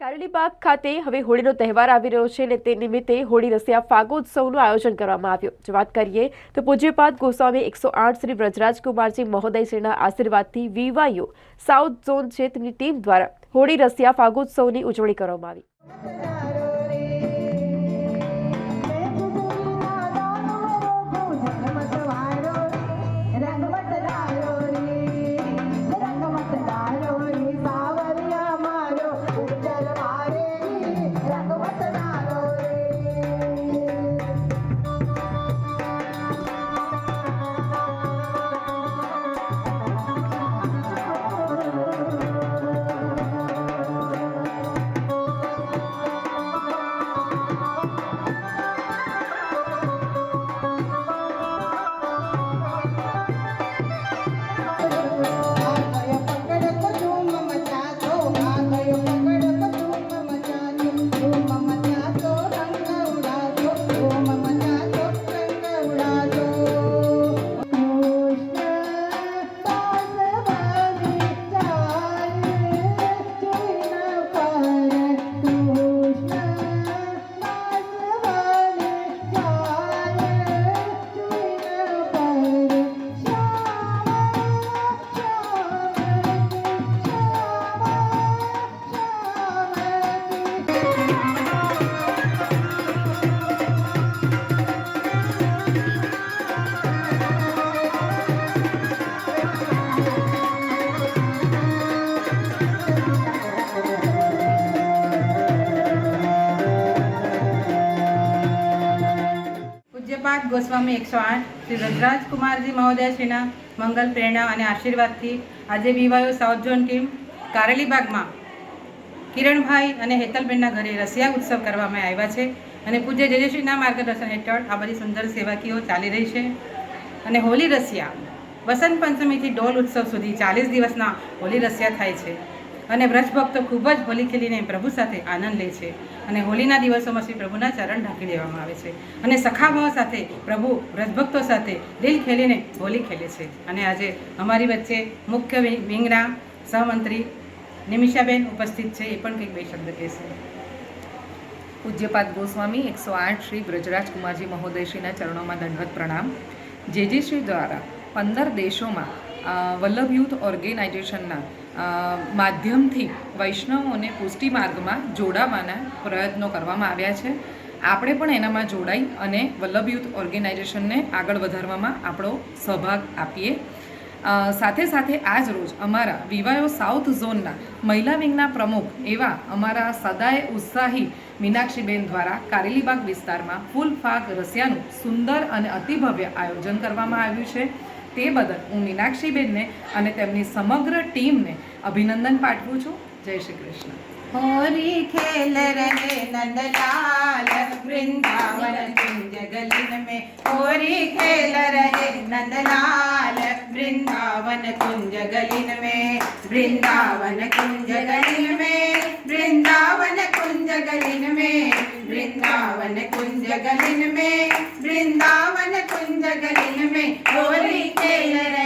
કારલીબાગ ખાતે હવે હોળીનો તહેવાર આવી રહ્યો છે અને તે નિમિત્તે હોળી રસિયા ફાગોત્સવનું આયોજન કરવામાં આવ્યું. જો વાત કરીએ તો પૂજ્યપાદ ગોસ્વામી એકસો આઠ શ્રી વ્રજરાજકુમારજી મહોદયશ્રીના આશીર્વાદથી વીવાયુ સાઉથ ઝોન છે તેમની ટીમ દ્વારા હોળી રસિયા ફાગોત્સવની ઉજવણી કરવામાં આવી. પૂજ્યપાદ ગોસ્વામી એકસો આઠ શ્રી રજરાજ કુમારજી મહોદયશ્રીના મંગલ પ્રેરણા અને આશીર્વાદથી આજે વિવાયો સાઉથ ઝોન ટીમ કારેલીબાગમાં કિરણભાઈ અને હેતલબેનના ઘરે રસિયા ઉત્સવ કરવામાં આવ્યા છે અને પૂજ્ય જયશ્રીના માર્ગદર્શન હેઠળ આ બધી સુંદર સેવાકીઓ ચાલી રહી છે. અને હોલી રસિયા, વસંત પંચમીથી ડોલ ઉત્સવ સુધી ચાલીસ દિવસના હોલી રસિયા થાય છે. અને વ્રજભક્તો ખૂબ જ હોલી ખેલીને પ્રભુ સાથે આનંદ લે છે. અને હોલીના દિવસોમાં શ્રી પ્રભુના ચરણ ઢાંકી દેવામાં આવે છે. અને સખાભાવ સાથે, પ્રભુ વ્રજભક્તો સાથે દિલ ખેલીને હોલી ખેલે છે. અને આજે અમારી વચ્ચે મુખ્ય વિંગના સહમંત્રી નિમિષાબેન ઉપસ્થિત છે, એ પણ કંઈક બે શબ્દ કહેશે. પૂજ્યપાદ ગોસ્વામી, એકસો આઠ શ્રી બ્રજરાજ કુમારજી મહોદયશ્રીના ચરણોમાં દંડવત પ્રણામ. જેજી શ્રી દ્વારા પંદર દેશોમાં વલ્લભ યુથ ઓર્ગેનાઇઝેશનના માધ્યમથી વૈષ્ણવોને પુષ્ટિ માર્ગમાં જોડાવાના પ્રયત્નો કરવામાં આવ્યા છે. આપણે પણ એનામાં જોડાઈ અને વલ્લભ યુથ ઓર્ગેનાઇઝેશનને આગળ વધારવામાં આપણો સહભાગ આપીએ. સાથે સાથે આજ રોજ અમારા વિવાયો સાઉથ ઝોનના મહિલા વિંગના પ્રમુખ એવા અમારા સદાય ઉત્સાહી મીનાક્ષીબેન દ્વારા કારેલીબાગ વિસ્તારમાં ફૂલ ફાગ રસિયાનું સુંદર અને અતિભવ્ય આયોજન કરવામાં આવ્યું છે. તે બદલ હું મીનાક્ષીબેનને અને તેમની સમગ્ર ટીમને અભિનંદન પાઠવું છું જય શ્રી કૃષ્ણ होरी खेल रहे नंदलाल वृंदावन कुंज गलिन में होरी खेल रहे नंदलाल वृंदावन कुंज गलिन में वृंदावन कुंज गलिन में वृंदावन कुंज गलिन में वृंदावन कुंज गलिन में वृंदावन कुंज गलिन में ಇಲ್ಲ ಇಲ್ಲ